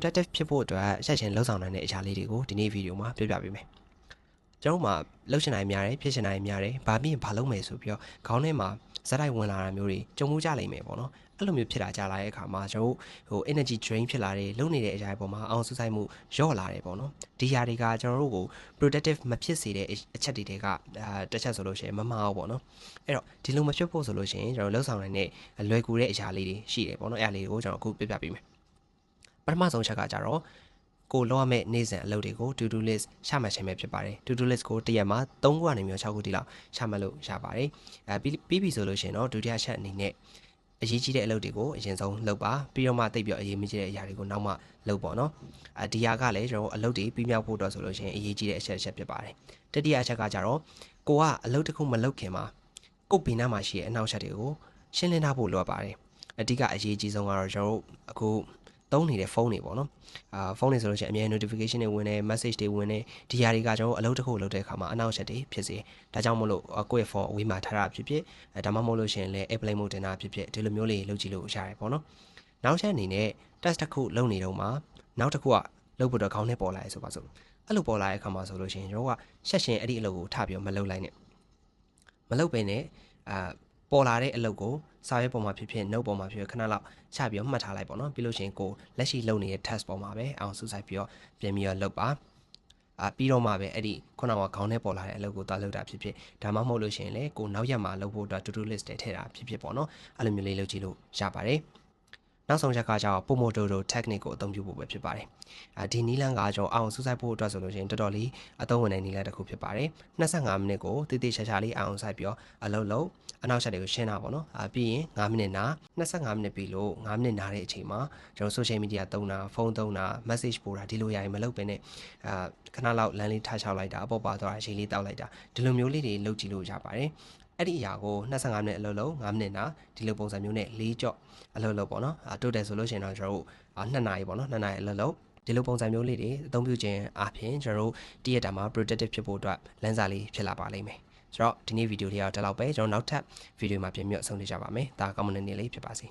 productive ဖြစ်ဖို့အတွက်ဆက်ရှင်လှုပ်ဆောင်နိုင်တဲ့အရာလေးတွေကိုဒီနေ့ဗီဒီယိုမှာပြောပြပေးမယ်ကျွန်တော်တို့မှာလှုပ်ရှင်နိုင်များတယ်ဖြစ်ရှင်နိုင်များတယ်ဘာဖြစ်ရင်ဘာလုပ်မယ်ဆိုပြီးတော့ခေါင်းထဲမှာဇက်တိုက်ဝင်လာတာမျိုးတွေကြုံမှုကြလိမ့်မယ်ပေါ့နော်အဲ့လိုမျိုးဖြစ်တာကြလာတဲ့အခါမှာကျွန်တော်တို့ဟို energy drain ဖြစ်လာတယ်လုံနေတဲ့အရာတွေပေါ်မှာအောင်ဆူဆိုင်မှုရော့လာတယ်ပေါ့နော်ဒီຢာတွေကကျွန်တော်တို့ကို productive မဖြစ်စေတဲ့အချက်တွေတွေကအာတစ်ချက်ဆိုလို့ရှိရင်မမအောင်ပေါ့နော်အဲ့တော့ဒီလိုမဖြစ်ဖို့ဆိုလို့ရှိရင်ကျွန်တော်လှုပ်ဆောင်နိုင်တဲ့လွယ်ကူတဲ့အရာလေးတွေရှိတယ်ပေါ့နော်အဲ့အရာလေးတွေကိုကျွန်တော်အခုပြပြပေးမယ် ပထမဆုံးချက်ကကြတော့ကိုလောရမယ့်နေ့စဉ်အလုပ်တွေကို to do list ရှာမှတ်ခြင်းပဲဖြစ်ပါတယ် to do list ကိုတစ်ရက်မှာ3ခုကနေမျိုး6ခုတိလောက်ရှာမှတ်လို့ရပါတယ်အဲပြီးပြီးပြီဆိုလို့ရှိရင်တော့ဒုတိယချက်အနေနဲ့အရေးကြီးတဲ့အလုပ်တွေကိုအရင်ဆုံးလုပ်ပါပြီးတော့မှတိတ်ပြီးအရေးမကြီးတဲ့အရာတွေကိုနောက်မှလုပ်ပေါ့နော်အဲဒီဟာကလည်းကျွန်တော်အလုပ်တွေပြီးမြောက်ဖို့အတွက်ဆိုလို့ရှိရင်အရေးကြီးတဲ့အချက်အချက်ဖြစ်ပါတယ်တတိယအချက်ကကြတော့ကိုကအလုပ်တစ်ခုမလုပ်ခင်မှာကိုယ်ပင်နာမှာရှိတဲ့အနောက်ချက်တွေကိုရှင်းလင်းထားဖို့လိုအပ်ပါတယ်အဓိကအရေးကြီးဆုံးကတော့ကျွန်တော်တို့အခု သုံးနေတဲ့ဖုန်းတွေပေါ့နော်အာဖုန်းတွေဆိုလို့ရှိရင်အမြဲ notification တွေဝင်တယ် message တွေဝင်တယ်ဒီຢာတွေကကျွန်တော်အလုပ်တစ်ခုလုပ်တဲ့အခါမှာအနောက်ချက်တွေဖြစ်စေဒါကြောင့်မို့လို့ကိုယ့်ရဲ့ဖုန်းအဝေးမှာထားတာဖြစ်ဖြစ်အဲဒါမှမဟုတ်လို့ရှိရင်လည်း airplane mode တင်တာဖြစ်ဖြစ်ဒီလိုမျိုးလေးလုပ်ကြည့်လို့ရတယ်ပေါ့နော်နောက်ချက်အနေနဲ့ test တစ်ခုလုပ်နေတော့မှနောက်တစ်ခုကလုပ်ဖို့တော့ခေါင်းနဲ့ပေါ်လာရဲဆိုပါစို့အဲ့လိုပေါ်လာတဲ့အခါမှာဆိုလို့ရှိရင်ကျွန်တော်ကဆက်ရှင်အဲ့ဒီအလုပ်ကိုထပြီးမလုပ်လိုက်နဲ့မလုပ်ဘဲနဲ့အာပေါ်လာတဲ့အလုပ်ကို စာရွက်ပေါ်မှာဖြစ်ဖြစ် note ပေါ်မှာဖြစ်ဖြစ်ခဏလောက်ချပြီးတော့မှတ်ထားလိုက်ပေါ့နော်ပြီးလို့ရှိရင်ကိုလက်ရှိလုပ်နေတဲ့ test ပေါ်မှာပဲအောင်စူးစိုက်ပြီးတော့ပြင်ပြီးတော့လုပ်ပါအာပြီးတော့မှပဲအဲ့ဒီခုနကခေါင်းထဲပေါ်လာတဲ့အလုပ်ကိုသွားလုပ်တာဖြစ်ဖြစ်ဒါမှမဟုတ်လို့ရှိရင်လေကိုနောက်ရက်မှာလုပ်ဖို့အတွက် to do list တွေထည့်တာဖြစ်ဖြစ်ပေါ့နော်အဲ့လိုမျိုးလေးလုပ်ကြည့်လို့ရပါတယ် နောက်ဆုံးချက်ကကျတော့ Pomodoro technique ကိုအသုံးပြုဖို့ပဲဖြစ်ပါတယ်။အာဒီနီလန်ကကျွန်တော်အောင်စူးစိုက်ဖို့အတွက်ဆိုလို့ရှိရင်တော်တော်လေးအသုံးဝင်တဲ့နီလန်တစ်ခုဖြစ်ပါတယ်။25မိနစ်ကိုတည်တည်ချာချာလေးအောင်စိုက်ပြီးတော့အလုပ်လုပ်အနောက်ချက်တွေကိုရှင်းတာပေါ့နော်။အာပြီးရင်9မိနစ်နာ25မိနစ်ပြီးလို့9မိနစ်နာတဲ့အချိန်မှာကျွန်တော် social media သုံးတာဖုန်းသုံးတာ message ပို့တာဒီလိုရရင်မလုပ်ဘဲနဲ့အာခဏလောက်လမ်းလေးထားချောက်လိုက်တာပေါ့ပါသွားတာရေလေးတောက်လိုက်တာဒီလိုမျိုးလေးတွေလုပ်ကြည့်လို့ရပါတယ်။ အဲ့ဒီအရာကို25မိနစ်အလုပ်လုပ်9မိနစ်နာဒီလိုပုံစံမျိုးနဲ့၄ကြော့အလုပ်လုပ်ပေါ့နော်အာတိုတယ်ဆိုလို့ရှိရင်တော့ကျွန်တော်တို့2နာရီပေါ့နော်2နာရီအလုပ်လုပ်ဒီလိုပုံစံမျိုးလေးတွေအသုံးပြုခြင်းအပြင်ကျွန်တော်တို့တည့်ရတာမှာ productive ဖြစ်ဖို့အတွက်လမ်းစာလေးဖြစ်လာပါလိမ့်မယ်ဆိုတော့ဒီနေ့ဗီဒီယိုလေးကတော့ဒီလောက်ပဲကျွန်တော်နောက်ထပ်ဗီဒီယိုမှာပြန်ပြီးအဆုံးသတ်ကြပါမယ်ဒါကောင်းမွန်တဲ့နေ့လေးဖြစ်ပါစေ